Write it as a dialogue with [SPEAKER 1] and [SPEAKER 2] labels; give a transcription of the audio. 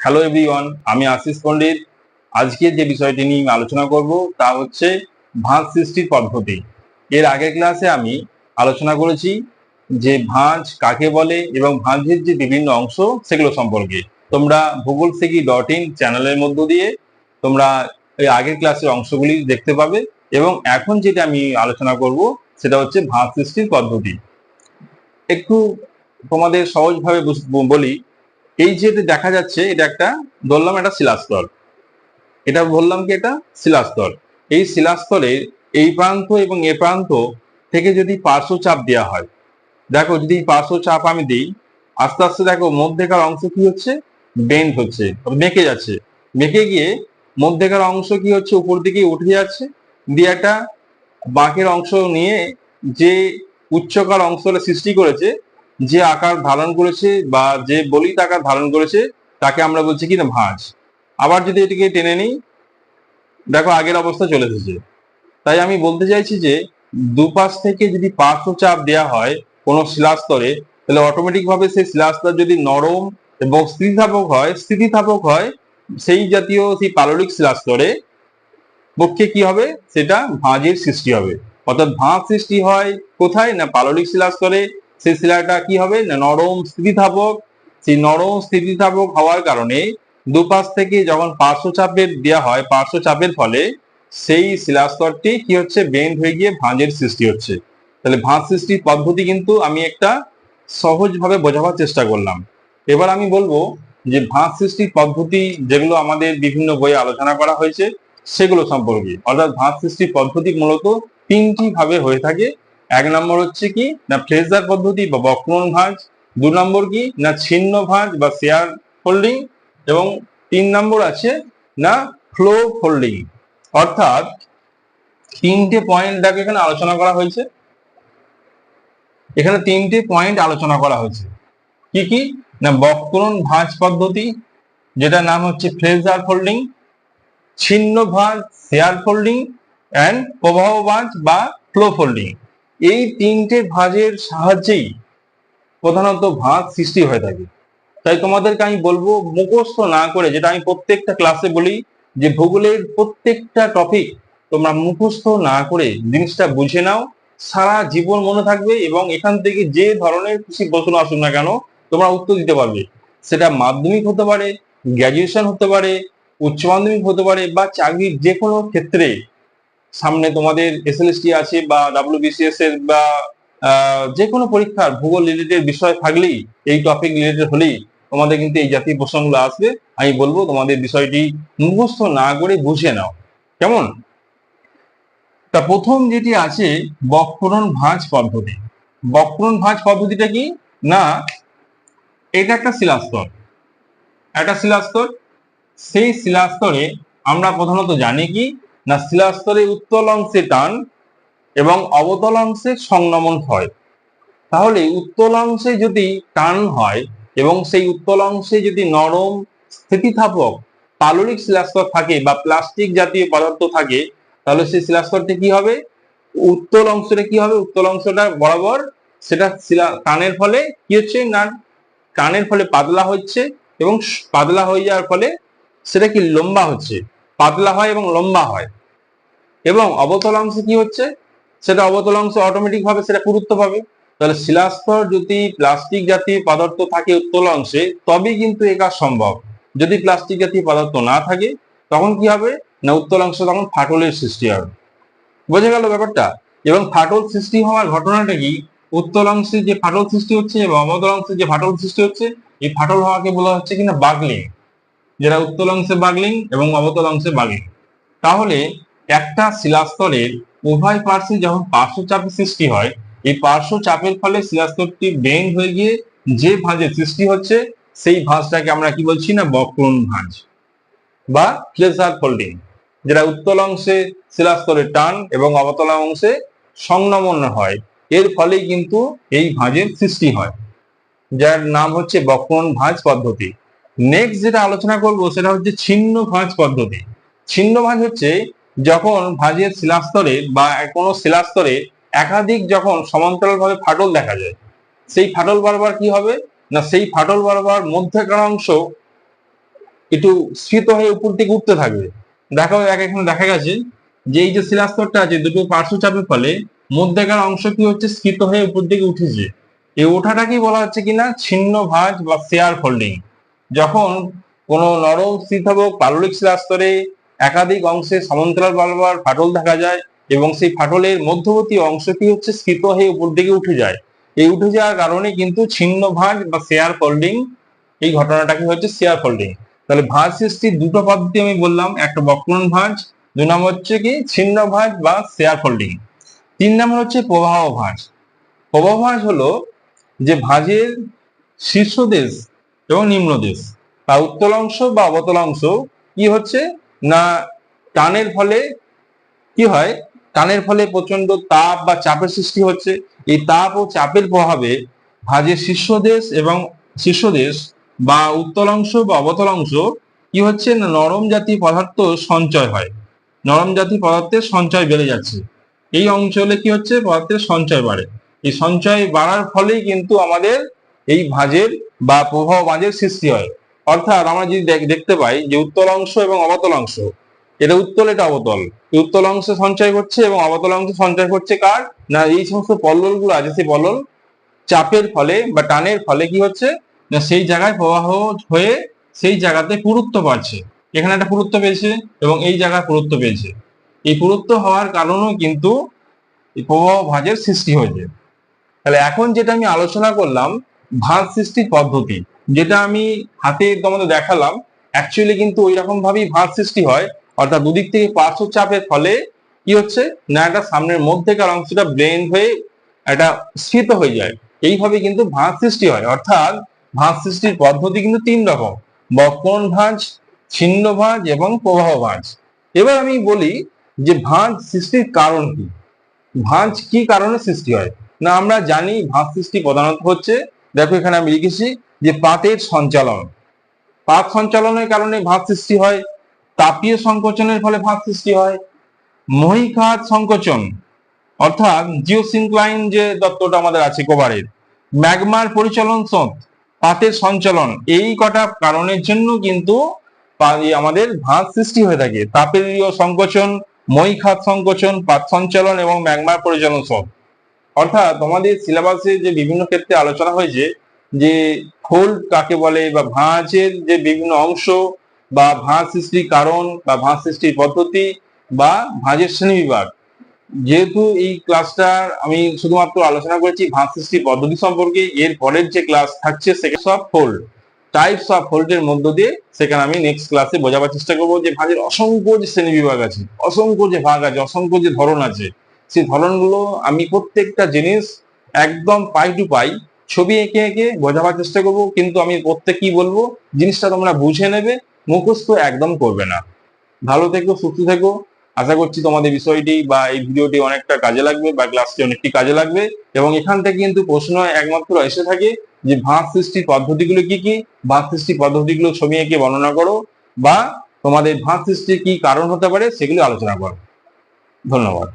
[SPEAKER 1] Hello everyone আমি আশিস পণ্ডিত। আজকে যে বিষয়টি নিয়ে আলোচনা করব তা হচ্ছে ভাঁজ সৃষ্টির পদ্ধতি। এর আগের ক্লাসে আমি আলোচনা করেছি যে ভাঁজ কাকে বলে এবং ভাঁজের যে বিভিন্ন অংশ সেগুলো সম্পর্কে। তোমরা ভূগোল সিকি ডট ইন চ্যানেলের মধ্য দিয়ে তোমরা এই আগের ক্লাসের অংশগুলি দেখতে পাবে এবং এখন যেটা আমি আলোচনা করব সেটা হচ্ছে ভাঁজ সৃষ্টির পদ্ধতি। একটু তোমাদের সহজভাবে বলি এই যে দেখা যাচ্ছে, এটা একটা, ধরলাম একটা শিলাস্তর। এটা বললাম কি এটা? শিলাস্তর। এই শিলাস্তরের এই প্রান্ত এবং এ প্রান্ত থেকে যদি পার্শ্ব চাপ দেওয়া হয়, দেখো যদি পার্শ্ব চাপ আমি দিই, আস্তে আস্তে দেখো মধ্যেকার অংশ কি হচ্ছে? বেন্ড হচ্ছে, মেকে যাচ্ছে। মেকে গিয়ে মধ্যেকার অংশ কি হচ্ছে? উপর দিকে উঠে যাচ্ছে। দিয়ে একটা বাঁকের অংশ নিয়ে যে উচ্চকার অংশটা সৃষ্টি করেছে যে আকার ধারণ করেছে বা যে বলিত আকার ধারণ করেছে, তাকে আমরা বলছি কি না, ভাঁজ। আবার যদি এটিকে টেনে নিই, দেখো আগের অবস্থা চলে এসেছে। তাই আমি বলতে চাইছি যে, দুপাশ থেকে যদি পার্শ্ব চাপ দেওয়া হয় কোনো শিলাস্তরে তাহলে অটোমেটিক ভাবে সেই শিলাস্তর যদি নরম এবং স্থিতিস্থাপক হয় স্থিতিস্থাপক হয়, সেই জাতীয় সেই পাললিক শিলাস্তরে পক্ষে কি হবে? সেটা ভাঁজের সৃষ্টি হবে। অর্থাৎ ভাঁজ সৃষ্টি হয় কোথায়? না পাললিক শিলাস্তরে সেই শিলাটা কি হবে? না, নরম স্থিতিস্থাপক। সেই নরম স্থিতিস্থাপক হওয়ার কারণে দুপাশ থেকে যখন পার্শ্ব চাপের দেওয়া হয় পার্শ্ব চাপের ফলে সেই শিলাস্তরটি কি হচ্ছে? বেন্ড হয়ে গিয়ে ভাঁজের সৃষ্টি হচ্ছে। তাহলে ভাঁজ সৃষ্টির পদ্ধতি কিন্তু আমি একটা সহজভাবে বোঝাবার চেষ্টা করলাম। এবার আমি বলব যে ভাঁজ সৃষ্টির পদ্ধতি যেগুলো আমাদের বিভিন্ন বইয়ে আলোচনা করা হয়েছে, সেগুলো সম্পর্কে। অর্থাৎ ভাঁজ সৃষ্টির পদ্ধতি মূলত তিনটি ভাবে হয়ে থাকে। এক নম্বর হচ্ছে কি, না ফ্রেজার পদ্ধতি বা বক্রণ ভাঁজ, দু নম্বর কি, না ছিন্ন ভাঁজ বা শেয়ার হোল্ডিং এবং তিন নম্বর আছে, না ফ্লো ফোল্ডিং। অর্থাৎ তিনটে পয়েন্ট দেখো এখানে আলোচনা করা হয়েছে। এখানে তিনটে পয়েন্ট আলোচনা করা হয়েছে। কি কি? না বক্রন ভাঁজ পদ্ধতি, যেটার নাম হচ্ছে ফ্রেজার ফোল্ডিং, ছিন্ন ভাঁজ, শেয়ার ফোল্ডিং অ্যান্ড প্রবাহ ভাঁজ বা ফ্লো ফোল্ডিং। এই তিনটে ভাঁজের সাহায্যেই প্রধানত ভাঁজ সৃষ্টি হয়ে থাকে। তাই তোমাদেরকে আমি বলব, মুখস্থ না করে, যেটা আমি প্রত্যেকটা ক্লাসে বলি, যে ভূগোলের প্রত্যেকটা টপিক তোমরা মুখস্থ না করে জিনিসটা বুঝে নাও, সারা জীবন মনে থাকবে এবং এখান থেকে যে ধরনের খুশি প্রশ্ন আসুক না কেন, তোমরা উত্তর দিতে পারবে। সেটা মাধ্যমিক হতে পারে গ্র্যাজুয়েশন হতে পারে, উচ্চ মাধ্যমিক হতে পারে, বা চাকরির যে কোনো ক্ষেত্রে সামনে তোমাদের এসএলএসটি আছে বা ডাব্লিউবিসিএস এর বা যে কোনো পরীক্ষার ভূগোল রিলেটেড বিষয় থাকলেই এই টপিক রিলেটেড হলেই তোমাদের কিন্তু এই জাতীয় প্রশ্নগুলো আসবে। আমি বলব তোমাদের বিষয়টি মুখস্থ না করে বুঝে নাও। কেমন? তা প্রথম যেটি আছে, বক্রণ ভাঁজ পদ্ধতি। বক্রণ ভাঁজ পদ্ধতিটা কি? না, এটা একটা শিলাস্তর। একটা শিলাস্তর। সেই শিলাস্তরে আমরা প্রধানত জানি কি? না শিলাস্তরে উত্তল অংশে টান এবং অবতল অংশে সংনমন হয়। তাহলে উত্তল অংশে যদি টান হয় এবং সেই উত্তল অংশে যদি নরম স্থিতিস্থাপক পাললিক শিলাস্তর থাকে বা প্লাস্টিক জাতীয় পদার্থ থাকে, তাহলে সেই শিলাস্তরটি কি হবে? উত্তল অংশটা কি হবে? উত্তল অংশটা বরাবর সেটা শিলা টানের ফলে কি হচ্ছে না, টানের ফলে পাতলা হচ্ছে এবং পাতলা হয়ে যাওয়ার ফলে সেটা কি লম্বা হচ্ছে। পাতলা হয় এবং লম্বা হয়। এবং অবতল অংশে কি হচ্ছে? সেটা অবতল অংশে অটোমেটিক ভাবে সেটা পুরুত্ব পাবে। তাহলে শিলাস্তর যদি প্লাস্টিক জাতীয় পদার্থ থাকে উত্তল অংশে, তবেই কিন্তু এ কাজ সম্ভব। যদি প্লাস্টিক জাতীয় পদার্থ না থাকে, তখন কি হবে? না, উত্তল অংশে তখন ফাটলের সৃষ্টি হবে। বোঝা গেল ব্যাপারটা? এবং ফাটল সৃষ্টি হওয়ার ঘটনাটা কি? উত্তল অংশে যে ফাটল সৃষ্টি হচ্ছে এবং অবতল অংশে যে ফাটল সৃষ্টি হচ্ছে, এই ফাটল হওয়াকে বলা হচ্ছে কিনা বাগলিং। যেটা উত্তল অংশে বাগলিং এবং অবতল অংশে বাগলিং। তাহলে একটা শিলাস্তরের উভয় পার্শ্বে যখন পার্শ্ব চাপের সৃষ্টি হয়, এই পার্শ্ব চাপের ফলে শিলাস্তরটি বেন্ড হয়ে গিয়ে যে ভাঁজের সৃষ্টি হচ্ছে, সেই ভাঁজটাকে আমরা কি বলছি না, বক্রণ ভাঁজ বা প্লেজার ফোল্ডিং, যেটা উত্তল অংশে শিলাস্তরের টান এবং অবতল অংশে সংনমন হয়। এর ফলে কিন্তু এই ভাঁজের সৃষ্টি হয়, যার নাম হচ্ছে বক্রণ ভাঁজ পদ্ধতি। নেক্সট যেটা আলোচনা করব সেটা হচ্ছে ছিন্ন ভাঁজ পদ্ধতি। ছিন্ন ভাঁজ হচ্ছে যখন ভাঁজের শিলাস্তরে বা কোনো শিলাস্তরে একাধিক যখন সমান্তরালভাবে ফাটল দেখা যায়, সেই ফাটল বারবার কি হবে? না, সেই ফাটল বারবার মধ্যেকার অংশ একটু স্ফীত হয়ে উপর দিকে উঠতে থাকবে। দেখো এক এখানে দেখা গেছে যে এই যে শিলাস্তরটা আছে, দুটো পার্শ্ব চাপের ফলে মধ্যেকার অংশ কি হচ্ছে? স্ফীত হয়ে উপর দিকে উঠেছে। এই ওঠাটাকেই বলা হচ্ছে কিনা? ছিন্ন ভাঁজ বা শেয়ার ফোল্ডিং। যখন কোনো নরম স্থিতভক পাললিক শিলাস্তরে একাধিক অংশে সমান্তরাল বারবার ফাটল দেখা যায় এবং সেই ফাটলের মধ্যবর্তী অংশটি হচ্ছে স্ফীত হয়ে উপর দিকে উঠে যায়। এই উঠে যাওয়ার কারণে কিন্তু ছিন্ন ভাঁজ বা শেয়ার ফোল্ডিং এই ঘটনাটাকে হচ্ছে শেয়ার ফোল্ডিং। তাহলে ভাঁজ সৃষ্টির দুটো পদ্ধতি আমি বললাম, একটা বক্রন ভাঁজ দুই নম্বর হচ্ছে কি ছিন্ন ভাঁজ বা শেয়ার ফোল্ডিং। তিন নম্বর হচ্ছে প্রবাহ ভাঁজ। প্রবাহ ভাঁজ হলো যে ভাঁজের শীর্ষদেশ এবং নিম্নদেশ বা উত্তল অংশ বা অবতল অংশ কি হচ্ছে? না, টানের ফলে কি হয়? টানের ফলে প্রচণ্ড তাপ বা চাপের সৃষ্টি হচ্ছে। এই তাপ ও চাপের প্রভাবে ভাঁজের শীর্ষদেশ এবং শীর্ষদেশ বা উত্তল অংশ বা অবতল অংশ কি হচ্ছে? না, নরম জাতীয় পদার্থ সঞ্চয় হয়। নরম জাতীয় পদার্থের সঞ্চয় বেড়ে যাচ্ছে। এই অঞ্চলে কি হচ্ছে? পদার্থের সঞ্চয় বাড়ে। এই সঞ্চয় বাড়ার ফলেই কিন্তু আমাদের এই ভাঁজের বা প্রবাহ ভাঁজের সৃষ্টি হয়। অর্থাৎ আমরা যদি দেখ- দেখতে পাই যে উত্তল অংশ এবং অবতল অংশ, এটা উত্তল, এটা অবতল। উত্তল অংশ সঞ্চয় করছে এবং অবতল অংশ সঞ্চয় করছে কার? না, এই সমস্ত পল্ললগুলো আছে, সেই পল্লল চাপের ফলে বা টানের ফলে কি হচ্ছে? না, সেই জায়গায় প্রবাহ হয়ে সেই জায়গাতে পুরুত্ব পাচ্ছে এখানে একটা পুরুত্ব পেয়েছে এবং এই জায়গায় পুরুত্ব পেয়েছে। এই পুরুত্ব হওয়ার কারণেও কিন্তু প্রবাহ ভাঁজের সৃষ্টি হয়েছে। তাহলে এখন যেটা আমি আলোচনা করলাম ভাঁজ সৃষ্টির পদ্ধতি, যেটা আমি হাতে তোমাদের দেখালাম অ্যাকচুয়ালি কিন্তু ওই রকম ভাবেই ভাঁজ সৃষ্টি হয়, অর্থাৎ দুদিক থেকে পার্শ্ব চাপের ফলে কি হচ্ছে? না একটা সামনের মধ্যেকার অংশটা ব্লেন্ড হয়ে একটা স্ফীত হয়ে যায়। এইভাবে কিন্তু ভাঁজ সৃষ্টি হয়। অর্থাৎ ভাঁজ সৃষ্টির পদ্ধতি কিন্তু তিন রকম বক্রণ ভাঁজ, ছিন্ন ভাঁজ এবং প্রবাহ ভাঁজ। এবার আমি বলি যে ভাঁজ সৃষ্টির কারণ কি? ভাঁজ কি কারণে সৃষ্টি হয়? না, আমরা জানি ভাঁজ সৃষ্টি প্রধানত হচ্ছে দেখো এখানে আমি লিখেছি যে পাতের সঞ্চালন। পাত সঞ্চালনের কারণে ভাঁজ সৃষ্টি হয়, তাপীয় সংকোচনের ফলে ভাঁজ সৃষ্টি হয়। মহিঘাত সংকোচন, অর্থাৎ জিওসিনক্লাইন যে তত্ত্বটা আমাদের আছে কোবারের, ম্যাগমার পরিচালন স্রোত পাতের সঞ্চালন, এই কটা কারণের জন্য কিন্তু আমাদের ভাঁজ সৃষ্টি হয়ে থাকে। তাপীয় সংকোচন মহিখাত সংকোচন পাত সঞ্চালন এবং ম্যাগমার পরিচালন স্রোত। অর্থাৎ তোমাদের সিলেবাসে যে বিভিন্ন ক্ষেত্রে আলোচনা হয়েছে যে ফোল্ড কাকে বলে বা ভাঁজের যে বিভিন্ন অংশ বা ভাঁজ সৃষ্টির কারণ বা ভাঁজ সৃষ্টির পদ্ধতি বা ভাঁজের শ্রেণি বিভাগ যেহেতু এই ক্লাসটার আমি শুধুমাত্র আলোচনা করেছি ভাঁজ সৃষ্টির পদ্ধতি সম্পর্কে, এর পরের যে ক্লাস থাকছে সেখানে সব ফোল্ড টাইপস অফ ফোল্ডের মধ্য দিয়ে সেখানে আমি নেক্সট ক্লাসে বোঝাবার চেষ্টা করব যে ভাঁজের অসংখ্য যে শ্রেণি বিভাগ আছে, অসংখ্য যে ভাগ আছে, অসংখ্য যে ধরন আছে। সেই ধরনগুলো আমি প্রত্যেকটা জিনিস একদম পাই টু পাই ছবি এঁকে এঁকে বোঝাবার চেষ্টা করব, কিন্তু আমি প্রত্যেক কি বলব? জিনিসটা তোমরা বুঝে নেবে, মুখস্থ একদম করবে না। ভালো থেকো, সুস্থ থেকো। আশা করছি তোমাদের বিষয়টি বা এই ভিডিওটি অনেকটা কাজে লাগবে বা ক্লাসটি অনেকটি কাজে লাগবে এবং এখান থেকে কিন্তু প্রশ্ন একমাত্র এসে থাকে যে ভাঁজ সৃষ্টির পদ্ধতিগুলো কি কি? ভাঁজ সৃষ্টির পদ্ধতিগুলো ছবি এঁকে বর্ণনা করো বা তোমাদের ভাঁজ সৃষ্টির কি কারণ হতে পারে সেগুলো আলোচনা করো। ধন্যবাদ।